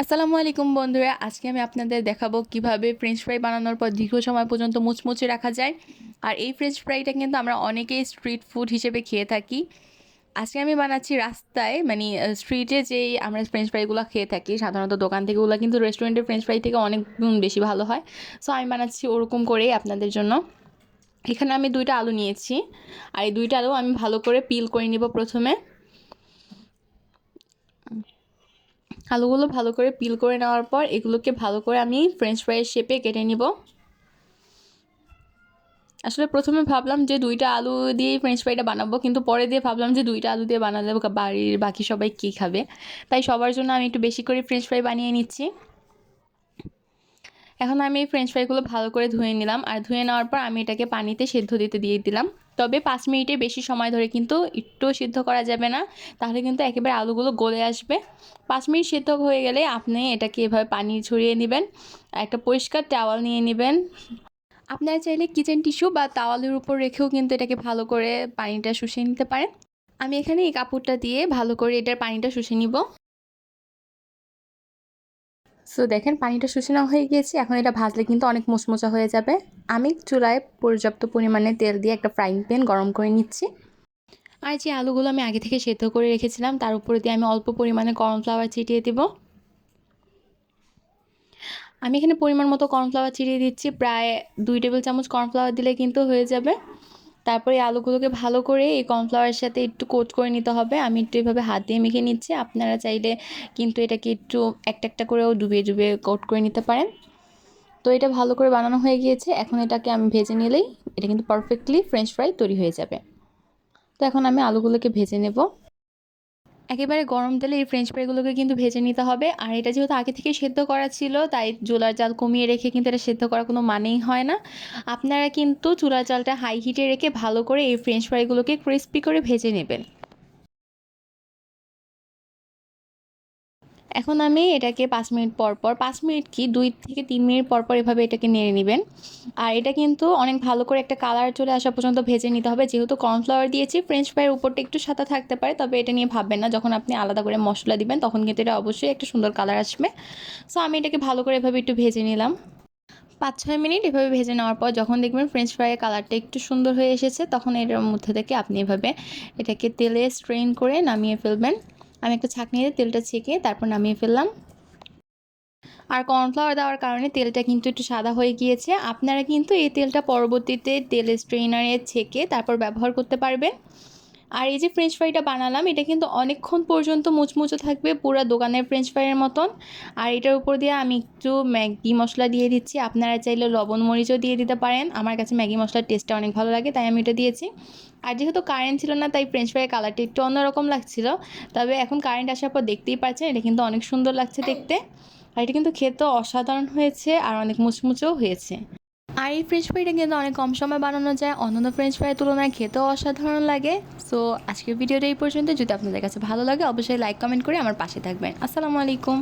আসসালামু আলাইকুম বন্ধুরা, আজকে আমি আপনাদের দেখাবো কীভাবে ফ্রেঞ্চ ফ্রাই বানানোর পর দীর্ঘ সময় পর্যন্ত মুচমুচে রাখা যায়। আর এই ফ্রেঞ্চ ফ্রাইটা কিন্তু আমরা অনেকেই স্ট্রিট ফুড হিসেবে খেয়ে থাকি। আজকে আমি বানাচ্ছি রাস্তায় মানে স্ট্রিটে যেই আমরা ফ্রেঞ্চ ফ্রাইগুলো খেয়ে থাকি, সাধারণত দোকান থেকে ওগুলো কিন্তু রেস্টুরেন্টের ফ্রেঞ্চ ফ্রাই থেকে অনেক বেশি ভালো হয়। সো আমি বানাচ্ছি ওরকম করেই আপনাদের জন্য। এখানে আমি দুইটা আলু নিয়েছি, আর এই দুইটা আলু আমি ভালো করে পিল করে নেব প্রথমে। আলুগুলো ভালো করে পিল করে নেওয়ার পর এগুলোকে ভালো করে আমি ফ্রেঞ্চ ফ্রাইয়ের শেপে কেটে নিব। আসলে প্রথমে ভাবলাম যে দুইটা আলু দিয়েই ফ্রেঞ্চ ফ্রাইটা বানাবো, কিন্তু পরে দিয়ে ভাবলাম যে দুইটা আলু দিয়ে বানালে বাড়ির বাকি সবাই কী খাবে। তাই সবার জন্য আমি একটু বেশি করে ফ্রেঞ্চ ফ্রাই বানিয়ে নিচ্ছি। এখন আমি এই ফ্রেঞ্চ ফ্রাইগুলো ভালো করে ধুয়ে নিলাম। আর ধুয়ে নেওয়ার পর আমি এটাকে পানিতে সেদ্ধ দিতে দিয়ে দিলাম। তবে পাঁচ মিনিটের বেশি সময় ধরে কিন্তু একটু সিদ্ধ করা যাবে না। তাহলে কিন্তু একেবারে আলুগুলো গলে আসবে। পাঁচ মিনিট সিদ্ধ হয়ে গেলে আপনি এটাকে এভাবে পানি ছড়িয়ে নেবেন। একটা পরিষ্কার টাওয়াল নিয়ে নেবেন। আপনারা চাইলে কিচেন টিস্যু বা তাওয়ালের উপর রেখেও কিন্তু এটাকে ভালো করে পানিটা শুষিয়ে নিতে পারেন। আমি এখানে এই কাপড়টা দিয়ে ভালো করে এটার পানিটা শুষে নিব। সো দেখেন, পানিটা শুষে নেওয়া হয়ে গিয়েছে। এখন এটা ভাজলে কিন্তু অনেক মোচমোচা হয়ে যাবে। আমি চুলায় পর্যাপ্ত পরিমাণে তেল দিয়ে একটা ফ্রাইং প্যান গরম করে নিচ্ছি। আর যে আলুগুলো আমি আগে থেকে সেদ্ধ করে রেখেছিলাম, তার উপরে দিয়ে আমি অল্প পরিমাণে কর্নফ্লাওয়ার ছিটিয়ে দিব। আমি এখানে পরিমাণ মতো কর্নফ্লাওয়ার ছিটিয়ে দিচ্ছি। প্রায় দুই টেবিল চামচ কর্নফ্লাওয়ার দিলে কিন্তু হয়ে যাবে। তারপরে আলুগুলোকে ভালো করে এই কর্নফ্লাওয়ারের সাথে একটু কোট করে নিতে হবে। আমি একটু এভাবে হাত দিয়ে মেখে নিচ্ছি। আপনারা চাইলে কিন্তু এটাকে একটু একটা একটা করেও ডুবিয়ে ডুবিয়ে কোট করে নিতে পারেন। তো এটা ভালো করে বানানো হয়ে গিয়েছে। এখন এটাকে আমি ভেজে নিলেই এটা কিন্তু পারফেক্টলি ফ্রেঞ্চ ফ্রাই তৈরি হয়ে যাবে। তো এখন আমি আলুগুলোকে ভেজে নেব। একেবারে গরম তেলে এই ফ্রেঞ্চ ফ্রাইগুলোকে কিন্তু ভেজে নিতে হবে। আর এটা যেহেতু আগে থেকে সেদ্ধ করা ছিল, তাই চুলার জাল কমিয়ে রেখে কিন্তু এটা সেদ্ধ করার কোনো মানেই হয় না। আপনারা কিন্তু চুলার জালটা হাই হিটে রেখে ভালো করে এই ফ্রেঞ্চ ফ্রাইগুলোকে ক্রিস্পি করে ভেজে নেবেন। এখন আমি এটাকে পাঁচ মিনিট পর পর, পাঁচ মিনিট কি, দুই থেকে তিন মিনিট পর পর এভাবে এটাকে নেড়ে নেবেন। আর এটা কিন্তু অনেক ভালো করে একটা কালার চলে আসা পর্যন্ত ভেজে নিতে হবে। যেহেতু কর্নফ্লাওয়ার দিয়েছি ফ্রেঞ্চ ফ্রাইয়ের উপরটা একটু সাদা থাকতে পারে, তবে এটা নিয়ে ভাববেন না। যখন আপনি আলাদা করে মশলা দিবেন, তখন কিন্তু এটা অবশ্যই একটা সুন্দর কালার আসবে। সো আমি এটাকে ভালো করে এভাবে একটু ভেজে নিলাম। পাঁচ ছয় মিনিট এভাবে ভেজে নেওয়ার পর যখন দেখবেন ফ্রেঞ্চ ফ্রাইয়ের কালারটা একটু সুন্দর হয়ে এসেছে, তখন এটার মধ্যে থেকে আপনি এভাবে এটাকে তেলে স্ট্রেন করে নামিয়ে ফেলবেন। আমি একটা ছাঁক দিয়ে তেলটা ছেঁকে তারপর নামিয়ে ফেললাম। আর কর্নফ্লাওয়ার দেওয়ার কারণে তেলটা কিন্তু একটু সাদা হয়ে গিয়েছে। আপনারা কিন্তু এই তেলটা পরবর্তীতে তেল স্ট্রেনারে ছেঁকে তারপর ব্যবহার করতে পারবেন। আর এই যে ফ্রেঞ্চ ফ্রাইটা বানালাম, এটা কিন্তু অনেকক্ষণ পর্যন্ত মুচমুচো থাকবে, পুরো দোকানের ফ্রেঞ্চ ফ্রাইয়ের মতন। আর এটার উপর দিয়ে আমি একটু ম্যাগি মশলা দিয়ে দিচ্ছি। আপনারা চাইলে লবণ মরিচও দিয়ে দিতে পারেন। আমার কাছে ম্যাগি মশলার টেস্টটা অনেক ভালো লাগে, তাই আমি এটা দিয়েছি। আর যেহেতু কারেন্ট ছিল না, তাই ফ্রেঞ্চ ফ্রাইয়ের কালারটা একটু অন্যরকম লাগছিল। তবে এখন কারেন্ট আসার পর দেখতেই পাচ্ছেন, এটা কিন্তু অনেক সুন্দর লাগছে দেখতে। আর এটা কিন্তু খেতে অসাধারণ হয়েছে, আর অনেক মুচমুচেও হয়েছে। আর এই ফ্রেঞ্চ ফ্রাইটা কিন্তু অনেক কম সময় বানানো যায়। অন্যান্য ফ্রেঞ্চ ফ্রাইয়ের তুলনায় খেতেও অসাধারণ লাগে। সো আজকের ভিডিওটা এই পর্যন্ত যদি আপনাদের কাছে ভালো লাগে, অবশ্যই লাইক কমেন্ট করে আমার পাশে থাকবেন। আসসালামু আলাইকুম।